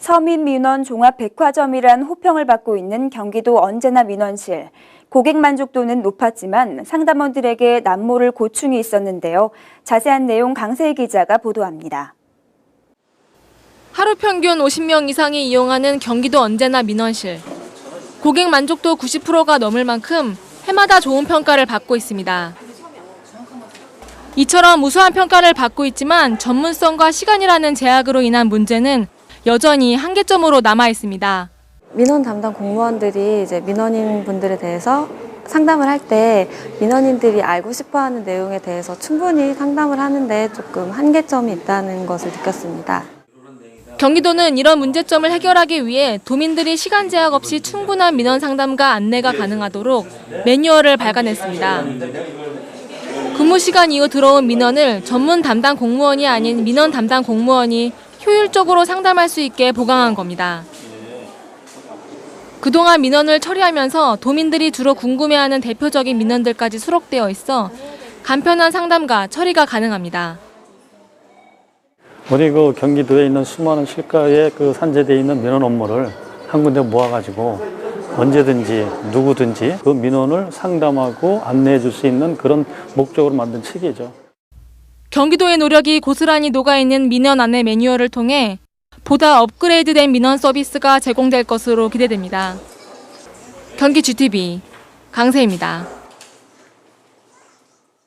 서민민원 종합백화점이란 호평을 받고 있는 경기도 언제나 민원실. 고객 만족도는 높았지만 상담원들에게 남모를 고충이 있었는데요. 자세한 내용 강세희 기자가 보도합니다. 하루 평균 50명 이상이 이용하는 경기도 언제나 민원실. 고객 만족도 90%가 넘을 만큼 해마다 좋은 평가를 받고 있습니다. 이처럼 우수한 평가를 받고 있지만 전문성과 시간이라는 제약으로 인한 문제는 여전히 한계점으로 남아 있습니다. 민원 담당 공무원들이 이제 민원인 분들에 대해서 상담을 할 때 민원인들이 알고 싶어 하는 내용에 대해서 충분히 상담을 하는데 조금 한계점이 있다는 것을 느꼈습니다. 경기도는 이런 문제점을 해결하기 위해 도민들이 시간 제약 없이 충분한 민원 상담과 안내가 가능하도록 매뉴얼을 발간했습니다. 근무 시간 이후 들어온 민원을 전문 담당 공무원이 아닌 민원 담당 공무원이 효율적으로 상담할 수 있게 보강한 겁니다. 그동안 민원을 처리하면서 도민들이 주로 궁금해하는 대표적인 민원들까지 수록되어 있어 간편한 상담과 처리가 가능합니다. 우리 그 경기도에 있는 수많은 실가에 그 산재되어 있는 민원 업무를 한 군데 모아가지고 언제든지 누구든지 그 민원을 상담하고 안내해 줄 수 있는 그런 목적으로 만든 책이죠. 경기도의 노력이 고스란히 녹아있는 민원 안내 매뉴얼을 통해 보다 업그레이드된 민원 서비스가 제공될 것으로 기대됩니다. 경기 GTV 강세입니다.